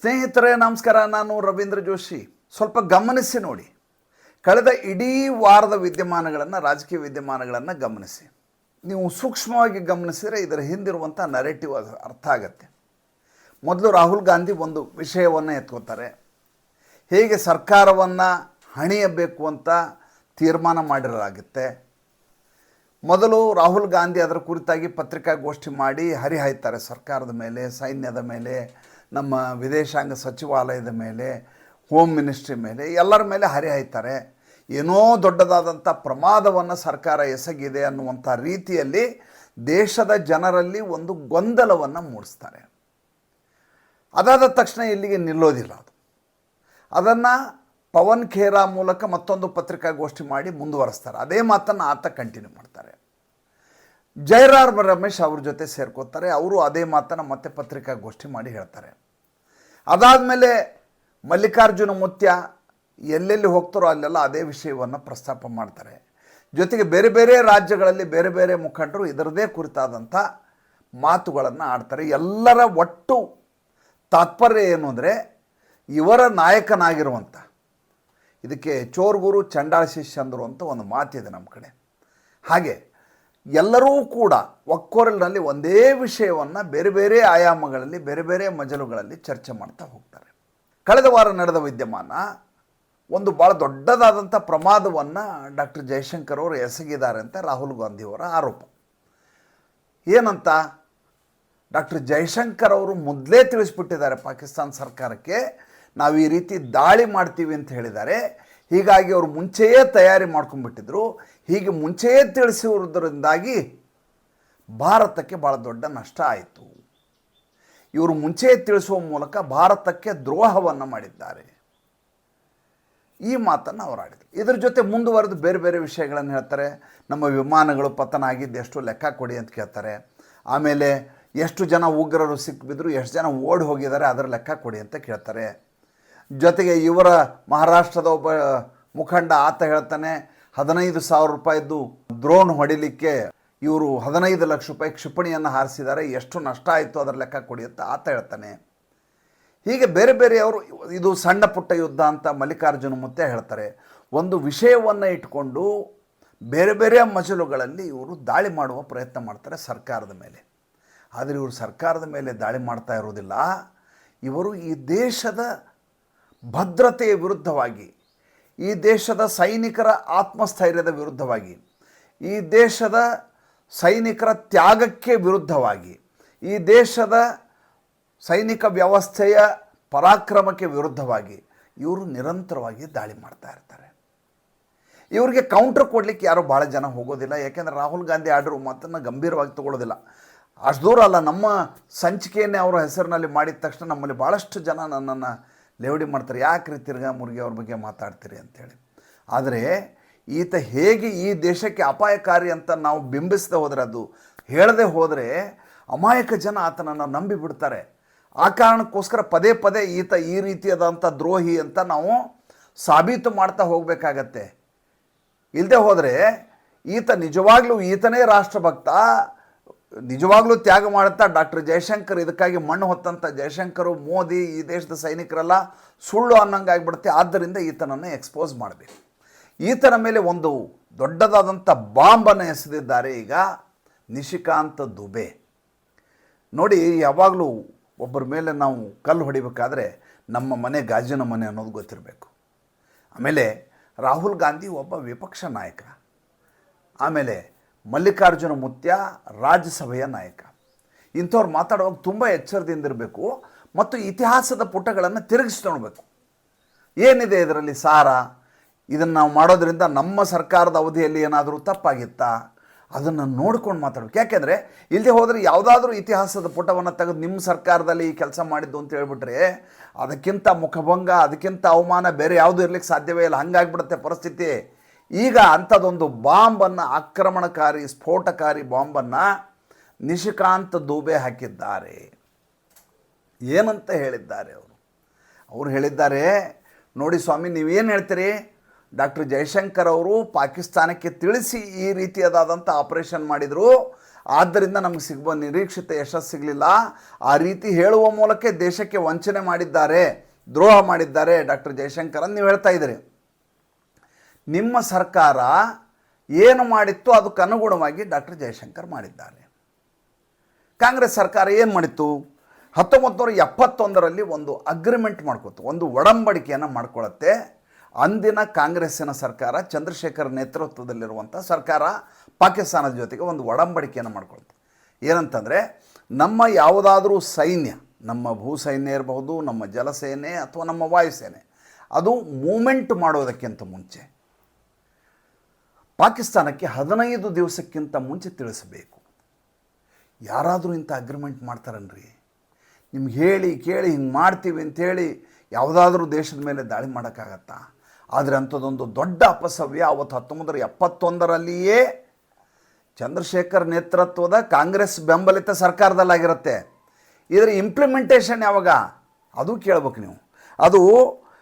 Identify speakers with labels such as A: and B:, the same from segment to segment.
A: ಸ್ನೇಹಿತರೇ, ನಮಸ್ಕಾರ. ನಾನು ರವೀಂದ್ರ ಜೋಶಿ. ಸ್ವಲ್ಪ ಗಮನಿಸಿ ನೋಡಿ. ಕಳೆದ ಇಡೀ ವಾರದ ವಿದ್ಯಮಾನಗಳನ್ನು, ರಾಜಕೀಯ ವಿದ್ಯಮಾನಗಳನ್ನು ಗಮನಿಸಿ. ನೀವು ಸೂಕ್ಷ್ಮವಾಗಿ ಗಮನಿಸಿದರೆ ಇದರ ಹಿಂದಿರುವಂಥ ನರೇಟಿವ್ ಅದು ಅರ್ಥ ಆಗತ್ತೆ. ಮೊದಲು ರಾಹುಲ್ ಗಾಂಧಿ ಒಂದು ವಿಷಯವನ್ನು ಎತ್ಕೋತಾರೆ. ಹೇಗೆ ಸರ್ಕಾರವನ್ನು ಹಣಿಯಬೇಕು ಅಂತ ತೀರ್ಮಾನ ಮಾಡಿರಲಾಗುತ್ತೆ. ಮೊದಲು ರಾಹುಲ್ ಗಾಂಧಿ ಅದರ ಕುರಿತಾಗಿ ಪತ್ರಿಕಾಗೋಷ್ಠಿ ಮಾಡಿ ಹರಿಹಾಯ್ತಾರೆ ಸರ್ಕಾರದ ಮೇಲೆ, ಸೈನ್ಯದ ಮೇಲೆ. ನಮ್ಮ ವಿದೇಶಾಂಗ ಸಚಿವಾಲಯದ ಮೇಲೆ ಹೋಮ್ ಮಿನಿಸ್ಟ್ರಿ ಮೇಲೆ ಎಲ್ಲರ ಮೇಲೆ ಹರಿಹಾಯ್ತಾರೆ. ಏನೋ ದೊಡ್ಡದಾದಂಥ ಪ್ರಮಾದವನ್ನು ಸರ್ಕಾರ ಎಸಗಿದೆ ಅನ್ನುವಂಥ ರೀತಿಯಲ್ಲಿ ದೇಶದ ಜನರಲ್ಲಿ ಒಂದು ಗೊಂದಲವನ್ನು ಮೂಡಿಸ್ತಾರೆ. ಅದಾದ ತಕ್ಷಣ ಇಲ್ಲಿಗೆ ನಿಲ್ಲೋದಿಲ್ಲ ಅದು. ಅದನ್ನು ಪವನ್ ಖೇರಾ ಮೂಲಕ ಮತ್ತೊಂದು ಪತ್ರಿಕಾಗೋಷ್ಠಿ ಮಾಡಿ ಮುಂದುವರೆಸ್ತಾರೆ. ಅದೇ ಮಾತನ್ನು ಆತ ಕಂಟಿನ್ಯೂ ಮಾಡ್ತಾರೆ. ಜಯರಾರ್ ರಮೇಶ್ ಅವ್ರ ಜೊತೆ ಸೇರ್ಕೋತಾರೆ. ಅವರು ಅದೇ ಮಾತನ್ನು ಮತ್ತೆ ಪತ್ರಿಕಾಗೋಷ್ಠಿ ಮಾಡಿ ಹೇಳ್ತಾರೆ. ಅದಾದಮೇಲೆ ಮಲ್ಲಿಕಾರ್ಜುನ ಮುತ್ಯ ಎಲ್ಲೆಲ್ಲಿ ಹೋಗ್ತಾರೋ ಅಲ್ಲೆಲ್ಲ ಅದೇ ವಿಷಯವನ್ನು ಪ್ರಸ್ತಾಪ ಮಾಡ್ತಾರೆ. ಜೊತೆಗೆ ಬೇರೆ ಬೇರೆ ರಾಜ್ಯಗಳಲ್ಲಿ ಬೇರೆ ಬೇರೆ ಮುಖಂಡರು ಇದರದೇ ಕುರಿತಾದಂಥ ಮಾತುಗಳನ್ನು ಆಡ್ತಾರೆ. ಎಲ್ಲರ ಒಟ್ಟು ತಾತ್ಪರ್ಯ ಏನು ಅಂದರೆ ಇವರ ನಾಯಕನಾಗಿರುವಂಥ, ಇದಕ್ಕೆ ಚೋರ್ಗುರು ಚಂಡಾಳ ಶಿಷ್ಯಂದರು ಅಂತ ಒಂದು ಮಾತಿದೆ ನಮ್ಮ ಕಡೆ. ಹಾಗೆ ಎಲ್ಲರೂ ಕೂಡ ಒಕ್ಕೊರಲಿನಲ್ಲಿ ಒಂದೇ ವಿಷಯವನ್ನು ಬೇರೆ ಬೇರೆ ಆಯಾಮಗಳಲ್ಲಿ, ಬೇರೆ ಬೇರೆ ಮಜಲುಗಳಲ್ಲಿ ಚರ್ಚೆ ಮಾಡ್ತಾ ಹೋಗ್ತಾರೆ. ಕಳೆದ ವಾರ ನಡೆದ ವಿದ್ಯಮಾನ ಒಂದು ಭಾಳ ದೊಡ್ಡದಾದಂಥ ಪ್ರಮಾದವನ್ನು ಡಾಕ್ಟರ್ ಜಯಶಂಕರ್ ಅವರು ಎಸಗಿದ್ದಾರೆ ಅಂತ ರಾಹುಲ್ ಗಾಂಧಿಯವರ ಆರೋಪ. ಏನಂತ? ಡಾಕ್ಟರ್ ಜಯಶಂಕರ್ ಅವರು ಮೊದಲೇ ತಿಳಿಸ್ಬಿಟ್ಟಿದ್ದಾರೆ ಪಾಕಿಸ್ತಾನ ಸರ್ಕಾರಕ್ಕೆ, ನಾವು ಈ ರೀತಿ ದಾಳಿ ಮಾಡ್ತೀವಿ ಅಂತ ಹೇಳಿದ್ದಾರೆ. ಹೀಗಾಗಿ ಅವರು ಮುಂಚೆಯೇ ತಯಾರಿ ಮಾಡ್ಕೊಂಡ್ಬಿಟ್ಟಿದ್ರು. ಹೀಗೆ ಮುಂಚೆಯೇ ತಿಳಿಸಿರುವುದರಿಂದಾಗಿ ಭಾರತಕ್ಕೆ ಭಾಳ ದೊಡ್ಡ ನಷ್ಟ ಆಯಿತು. ಇವರು ಮುಂಚೆಯೇ ತಿಳಿಸುವ ಮೂಲಕ ಭಾರತಕ್ಕೆ ದ್ರೋಹವನ್ನು ಮಾಡಿದ್ದಾರೆ. ಈ ಮಾತನ್ನು ಅವರು ಆಡಿದರು. ಇದ್ರ ಜೊತೆ ಮುಂದುವರೆದು ಬೇರೆ ಬೇರೆ ವಿಷಯಗಳನ್ನು ಹೇಳ್ತಾರೆ. ನಮ್ಮ ವಿಮಾನಗಳು ಪತನ ಆಗಿದ್ದು ಎಷ್ಟು ಲೆಕ್ಕ ಕೊಡಿ ಅಂತ ಕೇಳ್ತಾರೆ. ಆಮೇಲೆ ಎಷ್ಟು ಜನ ಉಗ್ರರು ಸಿಕ್ಕಿಬಿದ್ರು ಎಷ್ಟು ಜನ ಓಡಿ ಹೋಗಿದ್ದಾರೆ, ಅದರ ಲೆಕ್ಕ ಕೊಡಿ ಅಂತ ಕೇಳ್ತಾರೆ. ಜೊತೆಗೆ ಇವರ ಮಹಾರಾಷ್ಟ್ರದ ಒಬ್ಬ ಮುಖಂಡ ಆತ ಹೇಳ್ತಾನೆ ಹದಿನೈದು ಸಾವಿರ ರೂಪಾಯಿದ್ದು ದ್ರೋಣ್ ಹೊಡಿಲಿಕ್ಕೆ ಇವರು ಹದಿನೈದು ಲಕ್ಷ ರೂಪಾಯಿ ಕ್ಷಿಪಣಿಯನ್ನು ಹಾರಿಸಿದ್ದಾರೆ. ಎಷ್ಟು ನಷ್ಟ ಆಯಿತು ಅದರ ಲೆಕ್ಕ ಕೊಡಿ ಅಂತ ಆತ ಹೇಳ್ತಾನೆ. ಹೀಗೆ ಬೇರೆ ಬೇರೆಯವರು ಇದು ಸಣ್ಣ ಪುಟ್ಟ ಯುದ್ಧ ಅಂತ ಮಲ್ಲಿಕಾರ್ಜುನ ಮುತ್ತೆ ಹೇಳ್ತಾರೆ. ಒಂದು ವಿಷಯವನ್ನು ಇಟ್ಕೊಂಡು ಬೇರೆ ಬೇರೆ ಮಜಲುಗಳಲ್ಲಿ ಇವರು ದಾಳಿ ಮಾಡುವ ಪ್ರಯತ್ನ ಮಾಡ್ತಾರೆ ಸರ್ಕಾರದ ಮೇಲೆ. ಆದರೆ ಇವರು ಸರ್ಕಾರದ ಮೇಲೆ ದಾಳಿ ಮಾಡ್ತಾ ಇರೋದಿಲ್ಲ ಇವರು ಈ ದೇಶದ ಭದ್ರತೆಯ ವಿರುದ್ಧವಾಗಿ ಈ ದೇಶದ ಸೈನಿಕರ ಆತ್ಮಸ್ಥೈರ್ಯದ ವಿರುದ್ಧವಾಗಿ, ಈ ದೇಶದ ಸೈನಿಕರ ತ್ಯಾಗಕ್ಕೆ ವಿರುದ್ಧವಾಗಿ, ಈ ದೇಶದ ಸೈನಿಕ ವ್ಯವಸ್ಥೆಯ ಪರಾಕ್ರಮಕ್ಕೆ ವಿರುದ್ಧವಾಗಿ ಇವರು ನಿರಂತರವಾಗಿ ದಾಳಿ ಮಾಡ್ತಾ ಇರ್ತಾರೆ. ಇವರಿಗೆ ಕೌಂಟರ್ ಕೊಡಲಿಕ್ಕೆ ಯಾರೂ ಭಾಳ ಜನ ಹೋಗೋದಿಲ್ಲ. ಯಾಕೆಂದರೆ ರಾಹುಲ್ ಗಾಂಧಿ ಆಡಿರೋ ಮಾತನ್ನು ಗಂಭೀರವಾಗಿ ತಗೊಳ್ಳೋದಿಲ್ಲ. ಅಷ್ಟು ದೂರ ಅಲ್ಲ, ನಮ್ಮ ಸಂಚಿಕೆಯನ್ನೇ ಅವರ ಹೆಸರಿನಲ್ಲಿ ಮಾಡಿದ ತಕ್ಷಣ ನಮ್ಮಲ್ಲಿ ಭಾಳಷ್ಟು ಜನ ನನ್ನನ್ನು ಲೇವಡಿ ಮಾಡ್ತಾರೆ. ಯಾಕೆ ರೀ ತಿರ್ಗಾ ಮುರುಗಿ ಅವ್ರ ಬಗ್ಗೆ ಮಾತಾಡ್ತೀರಿ ಅಂಥೇಳಿ ಆದರೆ ಈತ ಹೇಗೆ ಈ ದೇಶಕ್ಕೆ ಅಪಾಯಕಾರಿ ಅಂತ ನಾವು ಬಿಂಬಿಸದೆ ಹೋದರೆ ಅದು, ಹೇಳದೆ ಹೋದರೆ ಅಮಾಯಕ ಜನ ಆತನನ್ನು ನಂಬಿ ಬಿಡ್ತಾರೆ. ಆ ಕಾರಣಕ್ಕೋಸ್ಕರ ಪದೇ ಪದೇ ಈತ ಈ ರೀತಿಯಾದಂಥ ದ್ರೋಹಿ ಅಂತ ನಾವು ಸಾಬೀತು ಮಾಡ್ತಾ ಹೋಗಬೇಕಾಗತ್ತೆ. ಇಲ್ಲದೆ ಹೋದರೆ ಈತ ನಿಜವಾಗ್ಲೂ ಈತನೇ ರಾಷ್ಟ್ರಭಕ್ತ ನಿಜವಾಗ್ಲೂ ತ್ಯಾಗ ಮಾಡುತ್ತಾ ಡಾಕ್ಟರ್ ಜಯಶಂಕರ್? ಇದಕ್ಕಾಗಿ ಮಣ್ಣು ಹೊತ್ತಂಥ ಜಯಶಂಕರು, ಮೋದಿ, ಈ ದೇಶದ ಸೈನಿಕರೆಲ್ಲ ಸುಳ್ಳು ಅನ್ನಂಗೆ ಆಗಿಬಿಡುತ್ತೆ. ಆದ್ದರಿಂದ ಈತನನ್ನು ಎಕ್ಸ್ಪೋಸ್ ಮಾಡಬೇಕು. ಈತನ ಮೇಲೆ ಒಂದು ದೊಡ್ಡದಾದಂಥ ಬಾಂಬನ್ನು ಎಸೆದಿದ್ದಾರೆ ಈಗ ನಿಶಿಕಾಂತ್ ದುಬೆ. ನೋಡಿ, ಯಾವಾಗಲೂ ಒಬ್ಬರ ಮೇಲೆ ನಾವು ಕಲ್ಲು ಹೊಡಿಬೇಕಾದ್ರೆ ನಮ್ಮ ಮನೆ ಗಾಜಿನ ಮನೆ ಅನ್ನೋದು ಗೊತ್ತಿರಬೇಕು. ಆಮೇಲೆ ರಾಹುಲ್ ಗಾಂಧಿ ಒಬ್ಬ ವಿಪಕ್ಷ ನಾಯಕ. ಆಮೇಲೆ ಮಲ್ಲಿಕಾರ್ಜುನ ಮುತ್ಯ ರಾಜ್ಯಸಭೆಯ ನಾಯಕ. ಇಂಥವ್ರು ಮಾತಾಡುವಾಗ ತುಂಬ ಎಚ್ಚರದಿಂದಿರಬೇಕು ಮತ್ತು ಇತಿಹಾಸದ ಪುಟಗಳನ್ನು ತಿರುಗಿಸಿ ನೋಡಬೇಕು. ಏನಿದೆ ಇದರಲ್ಲಿ ಸಾರ? ಇದನ್ನು ನಾವು ಮಾಡೋದ್ರಿಂದ ನಮ್ಮ ಸರ್ಕಾರದ ಅವಧಿಯಲ್ಲಿ ಏನಾದರೂ ತಪ್ಪಾಗಿತ್ತಾ? ಅದನ್ನು ನೋಡ್ಕೊಂಡು ಮಾತಾಡಬೇಕು. ಯಾಕೆಂದರೆ ಇಲ್ಲದೆ ಹೋದರೆ ಯಾವುದಾದ್ರೂ ಇತಿಹಾಸದ ಪುಟವನ್ನು ತೆಗೆದು ನಿಮ್ಮ ಸರ್ಕಾರದಲ್ಲಿ ಈ ಕೆಲಸ ಮಾಡಿದ್ದು ಅಂತ ಹೇಳ್ಬಿಟ್ರೆ ಅದಕ್ಕಿಂತ ಮುಖಭಂಗ, ಅದಕ್ಕಿಂತ ಅವಮಾನ ಬೇರೆ ಯಾವುದೂ ಇರಲಿಕ್ಕೆ ಸಾಧ್ಯವೇ ಇಲ್ಲ. ಹಂಗಾಗ್ಬಿಡುತ್ತೆ ಪರಿಸ್ಥಿತಿ. ಈಗ ಅಂಥದ್ದೊಂದು ಬಾಂಬನ್ನು, ಆಕ್ರಮಣಕಾರಿ, ಸ್ಫೋಟಕಾರಿ ಬಾಂಬನ್ನು ನಿಶಿಕಾಂತ್ ದೂಬೆ ಹಾಕಿದ್ದಾರೆ. ಏನಂತ ಹೇಳಿದ್ದಾರೆ ಅವರು? ಅವರು ಹೇಳಿದ್ದಾರೆ, ನೋಡಿ ಸ್ವಾಮಿ, ನೀವೇನು ಹೇಳ್ತೀರಿ? ಡಾಕ್ಟರ್ ಜಯಶಂಕರ್ ಅವರು ಪಾಕಿಸ್ತಾನಕ್ಕೆ ತಿಳಿಸಿ ಈ ರೀತಿಯಾದಂಥ ಆಪರೇಷನ್ ಮಾಡಿದರು. ಆದ್ದರಿಂದ ನಮಗೆ ಸಿಗುವ ನಿರೀಕ್ಷಿತ ಯಶಸ್ಸು ಸಿಗಲಿಲ್ಲ. ಆ ರೀತಿ ಹೇಳುವ ಮೂಲಕ ದೇಶಕ್ಕೆ ವಂಚನೆ ಮಾಡಿದ್ದಾರೆ, ದ್ರೋಹ ಮಾಡಿದ್ದಾರೆ ಡಾಕ್ಟರ್ ಜಯಶಂಕರ್ ಅಂತ ನೀವು ಹೇಳ್ತಾ ಇದ್ದೀರಿ. ನಿಮ್ಮ ಸರ್ಕಾರ ಏನು ಮಾಡಿತ್ತು ಅದಕ್ಕೆ ಅನುಗುಣವಾಗಿ ಡಾಕ್ಟರ್ ಜಯಶಂಕರ್ ಮಾಡಿದ್ದಾರೆ. ಕಾಂಗ್ರೆಸ್ ಸರ್ಕಾರ ಏನು ಮಾಡಿತ್ತು? ಹತ್ತೊಂಬತ್ತು ನೂರ ಎಪ್ಪತ್ತೊಂದರಲ್ಲಿ ಒಂದು ಅಗ್ರಿಮೆಂಟ್ ಮಾಡ್ಕೊತು ಒಂದು ಒಡಂಬಡಿಕೆಯನ್ನು ಮಾಡ್ಕೊಳ್ಳುತ್ತೆ ಅಂದಿನ ಕಾಂಗ್ರೆಸ್ಸಿನ ಸರ್ಕಾರ, ಚಂದ್ರಶೇಖರ್ ನೇತೃತ್ವದಲ್ಲಿರುವಂಥ ಸರ್ಕಾರ ಪಾಕಿಸ್ತಾನದ ಜೊತೆಗೆ ಒಂದು ಒಡಂಬಡಿಕೆಯನ್ನು ಮಾಡ್ಕೊಳ್ತು ಏನಂತಂದರೆ, ನಮ್ಮ ಯಾವುದಾದ್ರೂ ಸೈನ್ಯ, ನಮ್ಮ ಭೂ ಸೈನ್ಯ ಇರಬಹುದು, ನಮ್ಮ ಜಲಸೇನೆ ಅಥವಾ ನಮ್ಮ ವಾಯುಸೇನೆ, ಅದು ಮೂಮೆಂಟ್ ಮಾಡೋದಕ್ಕಿಂತ ಮುಂಚೆ ಪಾಕಿಸ್ತಾನಕ್ಕೆ ಹದಿನೈದು ದಿವಸಕ್ಕಿಂತ ಮುಂಚೆ ತಿಳಿಸಬೇಕು. ಯಾರಾದರೂ ಇಂಥ ಅಗ್ರಿಮೆಂಟ್ ಮಾಡ್ತಾರನ್ರಿ? ನಿಮ್ಗೆ ಹೇಳಿ, ಕೇಳಿ, ಹಿಂಗೆ ಮಾಡ್ತೀವಿ ಅಂಥೇಳಿ ಯಾವುದಾದ್ರೂ ದೇಶದ ಮೇಲೆ ದಾಳಿ ಮಾಡೋಕ್ಕಾಗತ್ತಾ? ಆದರೆ ಅಂಥದ್ದೊಂದು ದೊಡ್ಡ ಅಪಸವ್ಯ ಅವತ್ತು ಹತ್ತೊಂಬತ್ತು ಎಪ್ಪತ್ತೊಂದರಲ್ಲಿಯೇ ಚಂದ್ರಶೇಖರ್ ನೇತೃತ್ವದ ಕಾಂಗ್ರೆಸ್ ಬೆಂಬಲಿತ ಸರ್ಕಾರದಲ್ಲಾಗಿರುತ್ತೆ. ಇದರ ಇಂಪ್ಲಿಮೆಂಟೇಷನ್ ಯಾವಾಗ? ಅದು ಕೇಳ್ಬೇಕು ನೀವು. ಅದು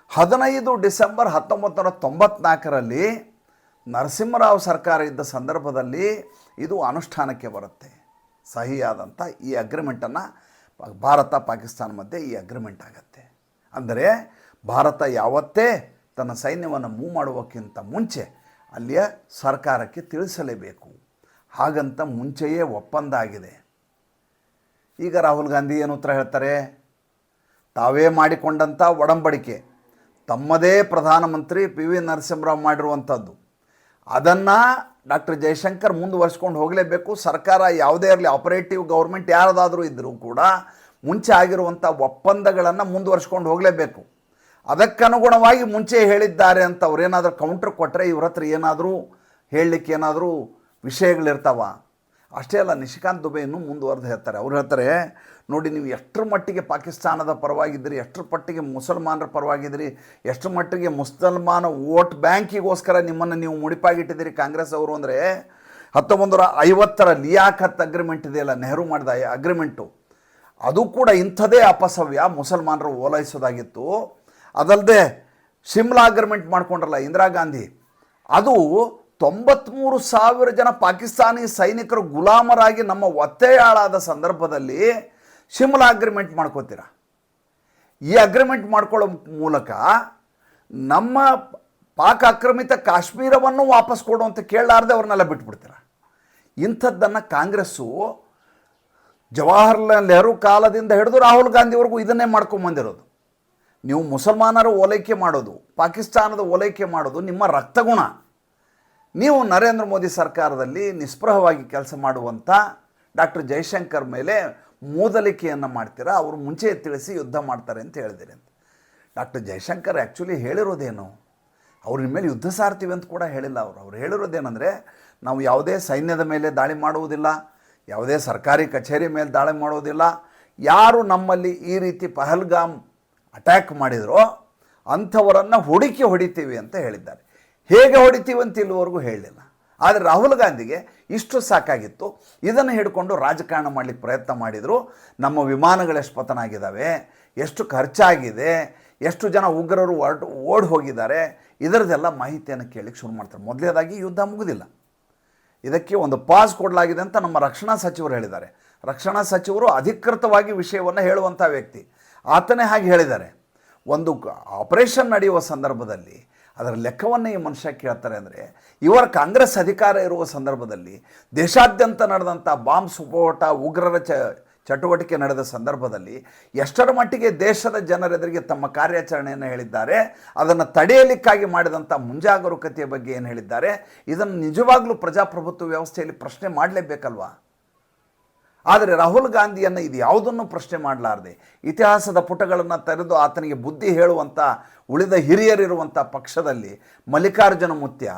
A: ಹದಿನೈದು ಡಿಸೆಂಬರ್ ಹತ್ತೊಂಬತ್ತು ನೂರ ತೊಂಬತ್ನಾಲ್ಕರಲ್ಲಿ ನರಸಿಂಹರಾವ್ ಸರ್ಕಾರ ಇದ್ದ ಸಂದರ್ಭದಲ್ಲಿ ಇದು ಅನುಷ್ಠಾನಕ್ಕೆ ಬರುತ್ತೆ. ಸಹಿಯಾದಂಥ ಈ ಅಗ್ರಿಮೆಂಟನ್ನು ಭಾರತ ಪಾಕಿಸ್ತಾನ ಮಧ್ಯೆ ಈ ಅಗ್ರಿಮೆಂಟ್ ಆಗುತ್ತೆ. ಅಂದರೆ ಭಾರತ ಯಾವತ್ತೇ ತನ್ನ ಸೈನ್ಯವನ್ನು ಮೂವ್ ಮಾಡುವಕ್ಕಿಂತ ಮುಂಚೆ ಅಲ್ಲಿಯ ಸರ್ಕಾರಕ್ಕೆ ತಿಳಿಸಲೇಬೇಕು. ಹಾಗಂತ ಮುಂಚೆಯೇ ಒಪ್ಪಂದ ಆಗಿದೆ ಈಗ ರಾಹುಲ್ ಗಾಂಧಿ ಏನು ಉತ್ತರ ಹೇಳ್ತಾರೆ? ತಾವೇ ಮಾಡಿಕೊಂಡಂಥ ಒಡಂಬಡಿಕೆ, ತಮ್ಮದೇ ಪ್ರಧಾನಮಂತ್ರಿ ಪಿ ವಿ ನರಸಿಂಹರಾವ್ ಮಾಡಿರುವಂಥದ್ದು. ಅದನ್ನು ಡಾಕ್ಟರ್ ಜಯಶಂಕರ್ ಮುಂದುವರ್ಸ್ಕೊಂಡು ಹೋಗಲೇಬೇಕು. ಸರ್ಕಾರ ಯಾವುದೇ ಇರಲಿ ಆಪರೇಟಿವ್ ಗೌರ್ಮೆಂಟ್ ಯಾರದಾದರೂ ಇದ್ದರೂ ಕೂಡ ಮುಂಚೆ ಆಗಿರುವಂಥ ಒಪ್ಪಂದಗಳನ್ನು ಮುಂದುವರ್ಸ್ಕೊಂಡು ಹೋಗಲೇಬೇಕು. ಅದಕ್ಕನುಗುಣವಾಗಿ ಮುಂಚೆ ಹೇಳಿದ್ದಾರೆ ಅಂತ ಅವ್ರೇನಾದರೂ ಕೌಂಟ್ರ್ ಕೊಟ್ಟರೆ ಇವ್ರ ಹತ್ರ ಏನಾದರೂ ಹೇಳಲಿಕ್ಕೆ ಏನಾದರೂ ವಿಷಯಗಳಿರ್ತಾವ. ಅಷ್ಟೇ ಅಲ್ಲ, ನಿಶಿಕಾಂತ್ ದುಬೆ ಮುಂದುವರೆದು ಹೇಳ್ತಾರೆ. ಅವ್ರು ಹೇಳ್ತಾರೆ, ನೋಡಿ ನೀವು ಎಷ್ಟರ ಮಟ್ಟಿಗೆ ಪಾಕಿಸ್ತಾನದ ಪರವಾಗಿದ್ದೀರಿ, ಎಷ್ಟರ ಮಟ್ಟಿಗೆ ಮುಸಲ್ಮಾನರ ಪರವಾಗಿದ್ದೀರಿ, ಎಷ್ಟರ ಮಟ್ಟಿಗೆ ಮುಸಲ್ಮಾನ ವೋಟ್ ಬ್ಯಾಂಕಿಗೋಸ್ಕರ ನಿಮ್ಮನ್ನು ನೀವು ಮುಡಿಪಾಗಿಟ್ಟಿದ್ದೀರಿ ಕಾಂಗ್ರೆಸ್ ಅವರು ಅಂದರೆ ಹತ್ತೊಂಬತ್ತು ನೂರ ಐವತ್ತರ ಲಿಯಾಖತ್ ಅಗ್ರಿಮೆಂಟ್ ಇದೆಯಲ್ಲ, ನೆಹರು ಮಾಡಿದ ಅಗ್ರಿಮೆಂಟು ಅದು ಕೂಡ ಇಂಥದೇ ಅಪಸವ್ಯ, ಮುಸಲ್ಮಾನರು ಓಲೈಸೋದಾಗಿತ್ತು. ಅದಲ್ಲದೆ ಶಿಮ್ಲಾ ಅಗ್ರಿಮೆಂಟ್ ಮಾಡ್ಕೊಂಡ್ರಲ್ಲ ಇಂದಿರಾ ಗಾಂಧಿ, ಅದು ತೊಂಬತ್ತ್ಮೂರು ಸಾವಿರ ಜನ ಪಾಕಿಸ್ತಾನಿ ಸೈನಿಕರು ಗುಲಾಮರಾಗಿ ನಮ್ಮ ಒತ್ತೆಯಾಳಾದ ಸಂದರ್ಭದಲ್ಲಿ ಶಿಮ್ಲಾ ಅಗ್ರಿಮೆಂಟ್ ಮಾಡ್ಕೋತೀರ? ಈ ಅಗ್ರಿಮೆಂಟ್ ಮಾಡ್ಕೊಳ್ಳೋ ಮೂಲಕ ನಮ್ಮ ಪಾಕ್ ಆಕ್ರಮಿತ ಕಾಶ್ಮೀರವನ್ನು ವಾಪಸ್ ಕೊಡು ಅಂತ ಕೇಳಲಾರ್ದೆ ಅವ್ರನ್ನೆಲ್ಲ ಬಿಟ್ಬಿಡ್ತೀರ? ಇಂಥದ್ದನ್ನು ಕಾಂಗ್ರೆಸ್ಸು ಜವಾಹರ್ಲಾಲ್ ನೆಹರು ಕಾಲದಿಂದ ಹಿಡಿದು ರಾಹುಲ್ ಗಾಂಧಿವರೆಗೂ ಇದನ್ನೇ ಮಾಡ್ಕೊಂಬಂದಿರೋದು ನೀವು ಮುಸಲ್ಮಾನರು ಓಲೈಕೆ ಮಾಡೋದು, ಪಾಕಿಸ್ತಾನದ ಓಲೈಕೆ ಮಾಡೋದು ನಿಮ್ಮ ರಕ್ತಗುಣ. ನೀವು ನರೇಂದ್ರ ಮೋದಿ ಸರ್ಕಾರದಲ್ಲಿ ನಿಸ್ಪೃಹವಾಗಿ ಕೆಲಸ ಮಾಡುವಂಥ ಡಾಕ್ಟರ್ ಜೈಶಂಕರ್ ಮೇಲೆ ಮೂದಲಿಕೆಯನ್ನು ಮಾಡ್ತೀರಾ? ಅವರು ಮುಂಚೆ ತಿಳಿಸಿ ಯುದ್ಧ ಮಾಡ್ತಾರೆ ಅಂತ ಹೇಳಿದಿರಿ ಅಂತ. ಡಾಕ್ಟರ್ ಜೈಶಂಕರ್ ಆ್ಯಕ್ಚುಲಿ ಹೇಳಿರೋದೇನು? ಅವ್ರ ಮೇಲೆ ಯುದ್ಧ ಸಾರ್ತೀವಿ ಅಂತ ಕೂಡ ಹೇಳಿಲ್ಲ ಅವರು. ಅವ್ರು ಹೇಳಿರೋದೇನೆಂದರೆ, ನಾವು ಯಾವುದೇ ಸೈನ್ಯದ ಮೇಲೆ ದಾಳಿ ಮಾಡುವುದಿಲ್ಲ, ಯಾವುದೇ ಸರ್ಕಾರಿ ಕಚೇರಿ ಮೇಲೆ ದಾಳಿ ಮಾಡುವುದಿಲ್ಲ, ಯಾರು ನಮ್ಮಲ್ಲಿ ಈ ರೀತಿ ಪಹಲ್ಗಾಮ್ ಅಟ್ಯಾಕ್ ಮಾಡಿದರೋ ಅಂಥವರನ್ನು ಹುಡುಕಿ ಹೊಡಿತೀವಿ ಅಂತ ಹೇಳಿದ್ದಾರೆ. ಹೇಗೆ ಹೊಡಿತೀವಿ ಅಂತ ಇಲ್ಲಿವರೆಗೂ ಹೇಳಲಿಲ್ಲ ಆದರೆ ರಾಹುಲ್ ಗಾಂಧಿಗೆ ಇಷ್ಟು ಸಾಕಾಗಿತ್ತು. ಇದನ್ನು ಹಿಡ್ಕೊಂಡು ರಾಜಕಾರಣ ಮಾಡಲಿಕ್ಕೆ ಪ್ರಯತ್ನ ಮಾಡಿದರು. ನಮ್ಮ ವಿಮಾನಗಳೆಷ್ಟು ಪತನ ಆಗಿದ್ದಾವೆ ಎಷ್ಟು ಖರ್ಚಾಗಿದೆ, ಎಷ್ಟು ಜನ ಉಗ್ರರು ಹೊರಟು ಓಡಿ ಹೋಗಿದ್ದಾರೆ ಇದರದೆಲ್ಲ ಮಾಹಿತಿಯನ್ನು ಕೇಳಲಿಕ್ಕೆ ಶುರು ಮಾಡ್ತಾರೆ. ಮೊದಲೇದಾಗಿ ಯುದ್ಧ ಮುಗುದಿಲ್ಲ. ಇದಕ್ಕೆ ಒಂದು ಪಾಸ್ ಕೊಡಲಾಗಿದೆ ಅಂತ ನಮ್ಮ ರಕ್ಷಣಾ ಸಚಿವರು ಹೇಳಿದ್ದಾರೆ. ರಕ್ಷಣಾ ಸಚಿವರು ಅಧಿಕೃತವಾಗಿ ವಿಷಯವನ್ನು ಹೇಳುವಂಥ ವ್ಯಕ್ತಿ. ಆತನೇ ಹಾಗೆ ಹೇಳಿದ್ದಾರೆ. ಒಂದು ಆಪರೇಷನ್ ನಡೆಯುವ ಸಂದರ್ಭದಲ್ಲಿ ಅದರ ಲೆಕ್ಕವನ್ನು ಈ ಮನುಷ್ಯ ಕೇಳ್ತಾರೆ ಅಂದರೆ, ಇವರ ಕಾಂಗ್ರೆಸ್ ಅಧಿಕಾರ ಇರುವ ಸಂದರ್ಭದಲ್ಲಿ ದೇಶಾದ್ಯಂತ ನಡೆದಂಥ ಬಾಂಬ್ ಸ್ಫೋಟ ಉಗ್ರರ ಚ, ಚಟುವಟಿಕೆ ನಡೆದ ಸಂದರ್ಭದಲ್ಲಿ ಎಷ್ಟರ ಮಟ್ಟಿಗೆ ದೇಶದ ಜನರೆದುರಿಗೆ ತಮ್ಮ ಕಾರ್ಯಾಚರಣೆಯನ್ನು ಹೇಳಿದ್ದಾರೆ, ಅದನ್ನು ತಡೆಯಲಿಕ್ಕಾಗಿ ಮಾಡಿದಂಥ ಮುಂಜಾಗರೂಕತೆಯ ಬಗ್ಗೆ ಏನು ಹೇಳಿದ್ದಾರೆ, ಇದನ್ನು ನಿಜವಾಗ್ಲೂ ಪ್ರಜಾಪ್ರಭುತ್ವ ವ್ಯವಸ್ಥೆಯಲ್ಲಿ ಪ್ರಶ್ನೆ ಮಾಡಲೇಬೇಕಲ್ವಾ? ಆದರೆ ರಾಹುಲ್ ಗಾಂಧಿಯನ್ನು ಇದು ಯಾವುದನ್ನು ಪ್ರಶ್ನೆ ಮಾಡಲಾರದೆ? ಇತಿಹಾಸದ ಪುಟಗಳನ್ನು ತೆರೆದು ಆತನಿಗೆ ಬುದ್ಧಿ ಹೇಳುವಂಥ ಉಳಿದ ಹಿರಿಯರಿರುವಂಥ ಪಕ್ಷದಲ್ಲಿ ಮಲ್ಲಿಕಾರ್ಜುನ ಮುತ್ಯ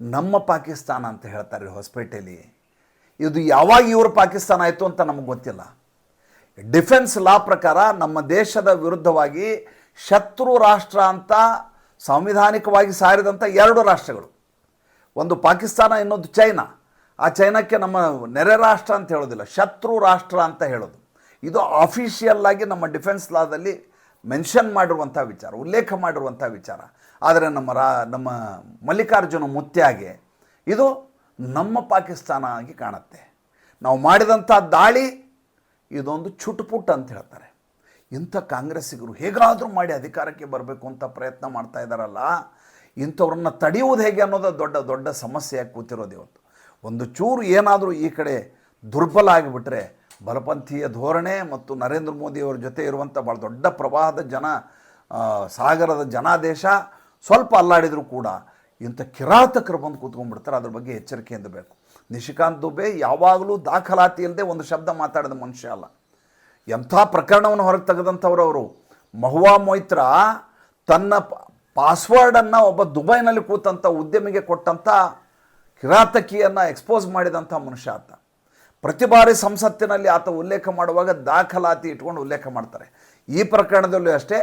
A: ನಮ್ಮ ಪಾಕಿಸ್ತಾನ ಅಂತ ಹೇಳ್ತಾರೆ ಹೊಸಪೇಟೆಯಲ್ಲಿ. ಇದು ಯಾವಾಗ ಇವರು ಪಾಕಿಸ್ತಾನ ಆಯಿತು ಅಂತ ನಮಗೆ ಗೊತ್ತಿಲ್ಲ. ಡಿಫೆನ್ಸ್ ಲಾ ಪ್ರಕಾರ ನಮ್ಮ ದೇಶದ ವಿರುದ್ಧವಾಗಿ ಶತ್ರು ರಾಷ್ಟ್ರ ಅಂತ ಸಾಂವಿಧಾನಿಕವಾಗಿ ಸಾರಿದಂಥ ಎರಡು ರಾಷ್ಟ್ರಗಳು. ಒಂದು ಪಾಕಿಸ್ತಾನ, ಇನ್ನೊಂದು ಚೈನಾ. ಆ ಚೈನಾಕ್ಕೆ ನಮ್ಮ ನೆರೆ ರಾಷ್ಟ್ರ ಅಂತ ಹೇಳೋದಿಲ್ಲ, ಶತ್ರು ರಾಷ್ಟ್ರ ಅಂತ ಹೇಳೋದು. ಇದು ಆಫಿಷಿಯಲ್ ಆಗಿ ನಮ್ಮ ಡಿಫೆನ್ಸ್ ಲಾದಲ್ಲಿ ಮೆನ್ಷನ್ ಮಾಡಿರುವಂಥ ವಿಚಾರ, ಉಲ್ಲೇಖ ಮಾಡಿರುವಂಥ ವಿಚಾರ. ಆದರೆ ನಮ್ಮ ರಾ, ನಮ್ಮ ಮಲ್ಲಿಕಾರ್ಜುನ ಮುತ್ಯಾಗೆ ಇದು ನಮ್ಮ ಪಾಕಿಸ್ತಾನ ಆಗಿ ಕಾಣುತ್ತೆ. ನಾವು ಮಾಡಿದಂಥ ದಾಳಿ ಇದೊಂದು ಚುಟುಪುಟ್ ಅಂತ ಹೇಳ್ತಾರೆ. ಇಂಥ ಕಾಂಗ್ರೆಸ್ಸಿಗರು ಹೇಗಾದರೂ ಮಾಡಿ ಅಧಿಕಾರಕ್ಕೆ ಬರಬೇಕು ಅಂತ ಪ್ರಯತ್ನ ಮಾಡ್ತಾ ಇದ್ದಾರಲ್ಲ, ಇಂಥವ್ರನ್ನ ತಡೆಯುವುದು ಹೇಗೆ ಅನ್ನೋದು ದೊಡ್ಡ ದೊಡ್ಡ ಸಮಸ್ಯೆಯಾಗಿ ಕೂತಿರೋದು ಇವತ್ತು. ಒಂದು ಚೂರು ಏನಾದರೂ ಈ ಕಡೆ ದುರ್ಬಲ ಆಗಿಬಿಟ್ರೆ ಬಲಪಂಥೀಯ ಧೋರಣೆ ಮತ್ತು ನರೇಂದ್ರ ಮೋದಿಯವರ ಜೊತೆ ಇರುವಂಥ ಭಾಳ ದೊಡ್ಡ ಪ್ರವಾಹದ ಜನ ಸಾಗರದ ಜನಾದೇಶ ಸ್ವಲ್ಪ ಅಲ್ಲಾಡಿದರೂ ಕೂಡ ಇಂಥ ಕಿರಾತಕರು ಬಂದು ಕೂತ್ಕೊಂಡ್ಬಿಡ್ತಾರೆ. ಅದ್ರ ಬಗ್ಗೆ ಎಚ್ಚರಿಕೆಯಿಂದ ಬೇಕು. ನಿಶಿಕಾಂತ್ ದುಬೆ ಯಾವಾಗಲೂ ದಾಖಲಾತಿ ಇಲ್ಲದೆ ಒಂದು ಶಬ್ದ ಮಾತಾಡಿದ ಮನುಷ್ಯ ಅಲ್ಲ. ಎಂಥ ಪ್ರಕರಣವನ್ನು ಹೊರಗೆ ತೆಗೆದಂಥವ್ರು ಅವರು. ಮಹುವಾ ಮೊಯ್ತ್ರ ತನ್ನ ಪಾಸ್ವರ್ಡನ್ನು ಒಬ್ಬ ದುಬೈನಲ್ಲಿ ಕೂತಂಥ ಉದ್ಯಮಿಗೆ ಕೊಟ್ಟಂಥ ಕಿರಾತಕಿಯನ್ನು ಎಕ್ಸ್ಪೋಸ್ ಮಾಡಿದಂಥ ಮನುಷ್ಯ ಆತ. ಪ್ರತಿ ಬಾರಿ ಸಂಸತ್ತಿನಲ್ಲಿ ಆತ ಉಲ್ಲೇಖ ಮಾಡುವಾಗ ದಾಖಲಾತಿ ಇಟ್ಕೊಂಡು ಉಲ್ಲೇಖ ಮಾಡ್ತಾರೆ. ಈ ಪ್ರಕರಣದಲ್ಲೂ ಅಷ್ಟೇ,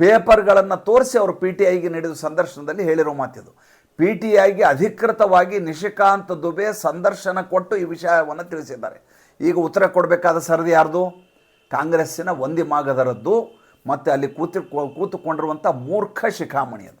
A: ಪೇಪರ್ಗಳನ್ನು ತೋರಿಸಿ ಅವರು ಪಿ ಟಿ ಐಗೆ ನೀಡಿದ ಸಂದರ್ಶನದಲ್ಲಿ ಹೇಳಿರೋ ಮಾತಿದು. ಪಿ ಟಿ ಐಗೆ ಅಧಿಕೃತವಾಗಿ ನಿಶಿಕಾಂತ್ ದುಬೆ ಸಂದರ್ಶನ ಕೊಟ್ಟು ಈ ವಿಷಯವನ್ನು ತಿಳಿಸಿದ್ದಾರೆ. ಈಗ ಉತ್ತರ ಕೊಡಬೇಕಾದ ಸರದಿ ಯಾರ್ದು? ಕಾಂಗ್ರೆಸ್ಸಿನ ಒಂದಿ ಮಾಗದರದ್ದು ಮತ್ತು ಅಲ್ಲಿ ಕೂತಿ ಕೂತುಕೊಂಡಿರುವಂಥ ಮೂರ್ಖ ಶಿಖಾಮಣಿ ಅದು